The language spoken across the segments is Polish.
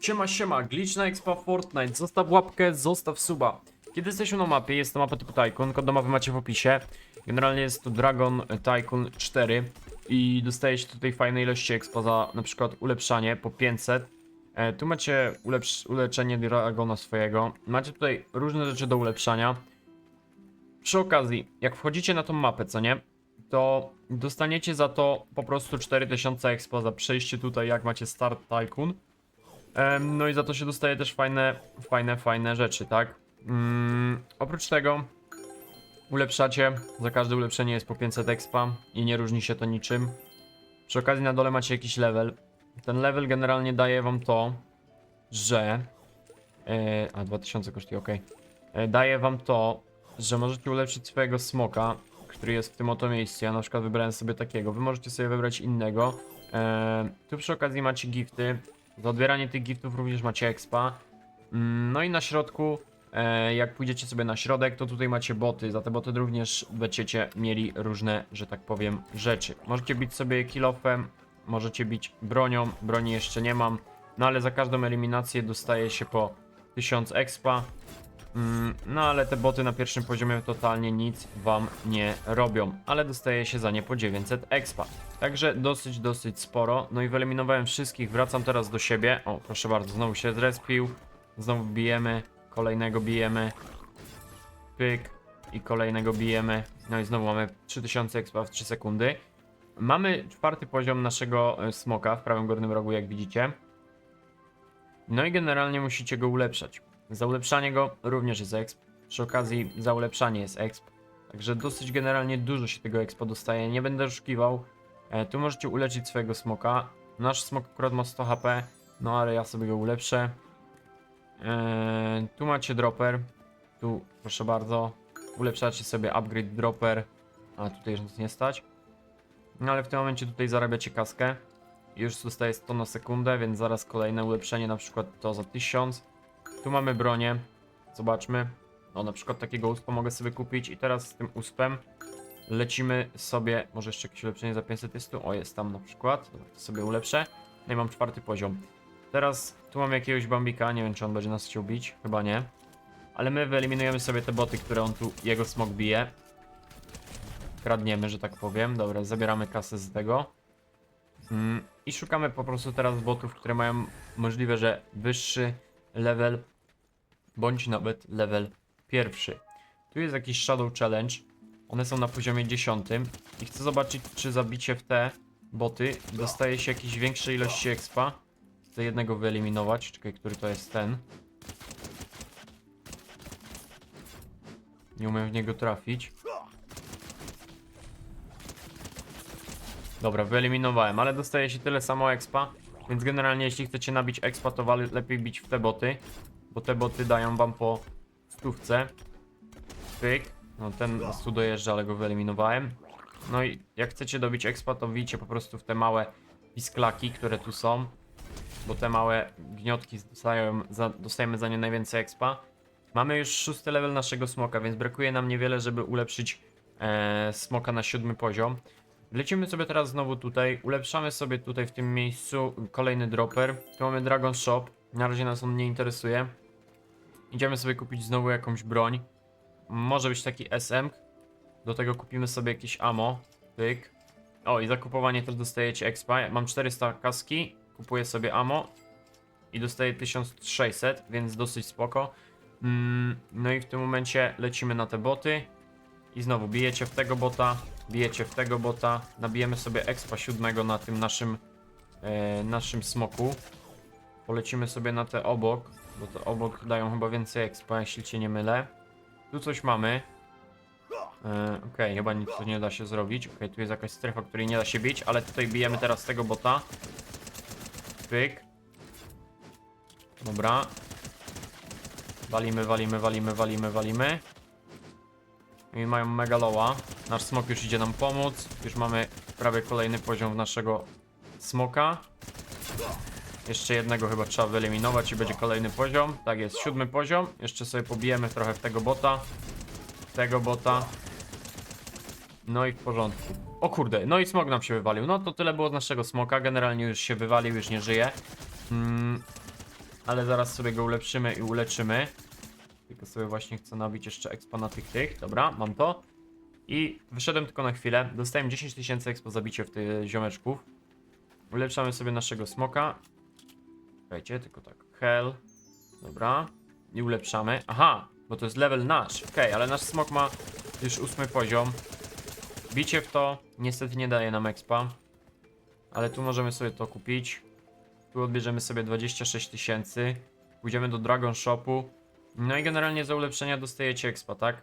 Siema, siema, glitch na Expa Fortnite, zostaw łapkę, zostaw suba. Kiedy jesteśmy na mapie, jest to mapa typu Tycoon, kod do macie w opisie. Generalnie jest to Dragon Tycoon 4 i dostajecie tutaj fajne ilości expa za na przykład ulepszanie po 500. E, tu macie ulepsz uleczenie Dragona swojego, macie tutaj różne rzeczy do ulepszania. Przy okazji, jak wchodzicie na tą mapę, co nie, to dostaniecie za to po prostu 4000 expa za przejście tutaj, jak macie Start Tycoon. No i za to się dostaje też fajne, fajne, fajne rzeczy, tak? Mm, oprócz tego ulepszacie, za każde ulepszenie jest po 500 expa i nie różni się to niczym. Przy okazji na dole macie jakiś level. Ten level generalnie daje wam to, że... E, a 2000 kosztuje, ok. E, daje wam to, że możecie ulepszyć swojego smoka, który jest w tym oto miejscu. Ja na przykład wybrałem sobie takiego. Wy możecie sobie wybrać innego. E, tu przy okazji macie gifty. Za odbieranie tych giftów również macie expa. Mm, No i na środku, e, jak pójdziecie sobie na środek, to tutaj macie boty. Za te boty również będziecie mieli różne, że tak powiem, rzeczy. Możecie bić sobie kilofem, możecie bić bronią. Broni jeszcze nie mam. No ale za każdą eliminację dostaje się po 1000 expa. Mm, No ale te boty na pierwszym poziomie totalnie nic wam nie robią, ale dostaje się za nie po 900 expa. Także dosyć, dosyć sporo. No i wyeliminowałem wszystkich, wracam teraz do siebie. O, proszę bardzo, znowu się zrespił. Znowu bijemy, kolejnego bijemy. Pyk i kolejnego bijemy. No i znowu mamy 3000 expa w 3 sekundy. Mamy czwarty poziom naszego e, smoka w prawym górnym rogu, jak widzicie. No i generalnie musicie go ulepszać. Za ulepszanie go również jest exp. Przy okazji za ulepszanie jest exp. Także dosyć generalnie dużo się tego expa dostaje. Nie będę oszukiwał. E, tu możecie uleczyć swojego smoka. Nasz smok akurat ma 100 HP. No ale ja sobie go ulepszę. E, tu macie dropper. Tu proszę bardzo. Ulepszacie sobie upgrade dropper. A tutaj już nic nie stać. No ale w tym momencie tutaj zarabiacie kaskę. Już zostaje 100 na sekundę, więc zaraz kolejne ulepszenie, na przykład to za 1000. Tu mamy bronię. Zobaczmy. No na przykład takiego uspa mogę sobie kupić i teraz z tym uspem lecimy sobie, może jeszcze jakieś ulepszenie za 500 jest tu, o jest tam na przykład, Dobra, to sobie ulepszę. No i mam czwarty poziom. Teraz tu mam jakiegoś bambika, nie wiem czy on będzie nas chciał bić, chyba nie. Ale my wyeliminujemy sobie te boty, które on tu, jego smok bije. Kradniemy, że tak powiem. Dobra, zabieramy kasę z tego. Mm, I szukamy po prostu teraz botów, które mają możliwe, że wyższy level, bądź nawet level pierwszy. Tu jest jakiś Shadow Challenge. One są na poziomie 10 i chcę zobaczyć, czy zabicie w te boty dostaje się jakieś większej ilości expa. Chcę jednego wyeliminować. Czekaj, który to jest ten. Nie umiem w niego trafić. Dobra, wyeliminowałem, ale dostaje się tyle samo expa. Więc generalnie jeśli chcecie nabić expa, to lepiej bić w te boty. Bo te boty dają wam po stówce. Pyk. No ten tu dojeżdża, ale go wyeliminowałem. No i jak chcecie dobić expa, to bijcie po prostu w te małe pisklaki, które tu są. Bo te małe gniotki dostają, za, dostajemy za nie najwięcej expa. Mamy już szósty level naszego smoka, więc brakuje nam niewiele, żeby ulepszyć e, smoka na siódmy poziom. Lecimy sobie teraz znowu tutaj, ulepszamy sobie tutaj w tym miejscu kolejny dropper. Tu mamy Dragon Shop, na razie nas on nie interesuje. Idziemy sobie kupić znowu jakąś broń. Może być taki SM. Do tego kupimy sobie jakieś ammo. Pyk. O i za kupowanie też dostajecie expa. Mam 400 kaski, kupuję sobie ammo i dostaję 1600, więc dosyć spoko. Mm, no i w tym momencie lecimy na te boty. I znowu bijecie w tego bota, bijecie w tego bota. Nabijemy sobie expa siódmego na tym naszym e, naszym smoku. Polecimy sobie na te obok, bo te obok dają chyba więcej expa, jeśli cię nie mylę. Tu coś mamy. E, Okej, chyba nic tu nie da się zrobić. Okej, tu jest jakaś strefa, której nie da się bić, ale tutaj bijemy teraz tego bota. Pyk. Dobra. Walimy, walimy, walimy, walimy, walimy. I mają megaloła. Nasz smok już idzie nam pomóc. Już mamy prawie kolejny poziom naszego smoka. Jeszcze jednego chyba trzeba wyeliminować i będzie kolejny poziom. Tak jest, siódmy poziom. Jeszcze sobie pobijemy trochę w tego bota. Tego bota. No i w porządku. O kurde, no i smok nam się wywalił. No to tyle było z naszego smoka. Generalnie już się wywalił, już nie żyje. Mm, ale zaraz sobie go ulepszymy i uleczymy. Tylko sobie właśnie chcę nabić jeszcze expa na tych tych. Dobra, mam to. I wyszedłem tylko na chwilę. Dostałem 10 tysięcy expo zabicie w tych ziomeczków. Ulepszamy sobie naszego smoka. Czekajcie, tylko tak. Hell. Dobra. I ulepszamy. Aha, bo to jest level nasz. Okej, ale nasz smok ma już ósmy poziom. Bicie w to niestety nie daje nam expa. Ale tu możemy sobie to kupić. Tu odbierzemy sobie 26 tysięcy. Pójdziemy do Dragon Shopu. No i generalnie za ulepszenia dostajecie expa, tak?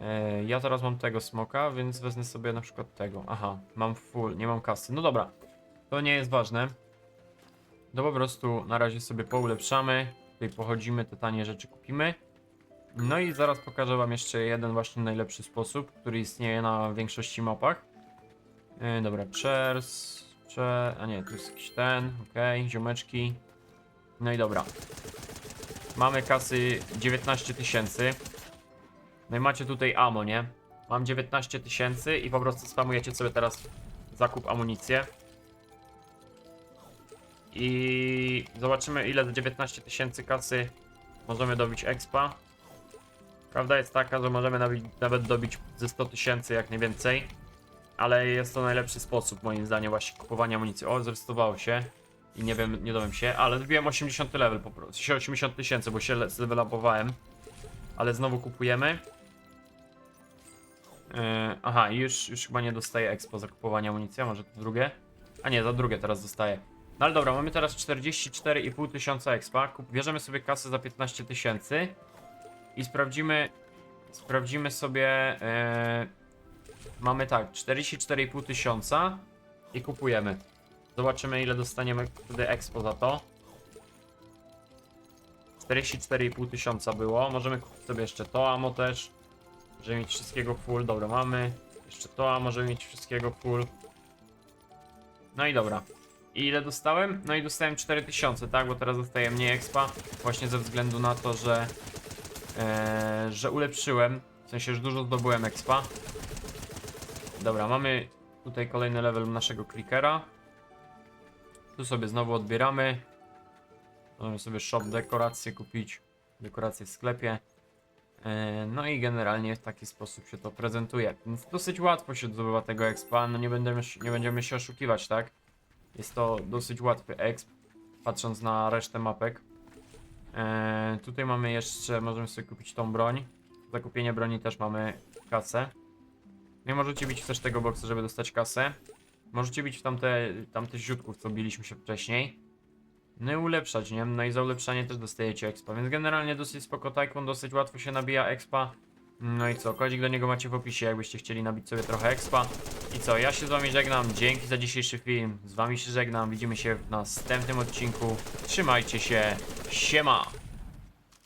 E, ja teraz mam tego smoka, więc wezmę sobie na przykład tego. Aha, mam full, nie mam kasy. No dobra, to nie jest ważne. To po prostu na razie sobie poulepszamy. Tutaj pochodzimy, te tanie rzeczy kupimy. No i zaraz pokażę wam jeszcze jeden właśnie najlepszy sposób, który istnieje na większości mapach. Yy, dobra, chairs, cze... a nie, tu jest jakiś ten, okej, ziomeczki. No i dobra. Mamy kasy 19 tysięcy. No i macie tutaj ammo, nie? Mam 19 tysięcy i po prostu spamujecie sobie teraz zakup amunicję. I zobaczymy ile za 19 tysięcy kasy możemy dobić expa. Prawda jest taka, że możemy nawet dobić ze 100 tysięcy jak nie więcej. Ale jest to najlepszy sposób moim zdaniem właśnie kupowania amunicji. O, zrestowało się. I nie wiem, nie dowiem się, ale dobiłem 80 level po prostu. Się 80 tysięcy, bo się le- zlevelapowałem. Ale znowu kupujemy. Yy, aha, już, już chyba nie dostaję expo za kupowanie amunicji, może to drugie? A nie, za drugie teraz dostaję. No ale dobra, mamy teraz 44,5 tysiąca expa. Bierzemy sobie kasę za 15 tysięcy i sprawdzimy, sprawdzimy sobie. E, mamy tak, 44,5 tysiąca i kupujemy. Zobaczymy ile dostaniemy wtedy expo za to. 44,5 tysiąca było. Możemy kupić sobie jeszcze to amo też. Możemy mieć wszystkiego full. Dobra, mamy. Jeszcze to, a możemy mieć wszystkiego full. No i dobra. I ile dostałem? No i dostałem 4000, tak? Bo teraz dostaję mniej expa. Właśnie ze względu na to, że e, że ulepszyłem. W sensie, że dużo zdobyłem expa. Dobra, mamy tutaj kolejny level naszego clickera. Tu sobie znowu odbieramy. Możemy sobie shop dekoracje kupić. Dekoracje w sklepie. E, No i generalnie w taki sposób się to prezentuje. Więc dosyć łatwo się zdobywa tego expa. No nie będziemy, nie będziemy się oszukiwać, tak? Jest to dosyć łatwy exp, patrząc na resztę mapek. E, tutaj mamy jeszcze, możemy sobie kupić tą broń. Za kupienie broni też mamy kasę. Nie możecie bić też tego boksa, żeby dostać kasę. Możecie bić w tamte, tamte źródków, co biliśmy się wcześniej. No i ulepszać, nie? No i za ulepszanie też dostajecie expa, więc generalnie dosyć spoko Tycoon, dosyć łatwo się nabija expa. No i co, kodzik do niego macie w opisie, jakbyście chcieli nabić sobie trochę expa. I co, ja się z wami żegnam, dzięki za dzisiejszy film, z wami się żegnam, widzimy się w następnym odcinku. Trzymajcie się, siema!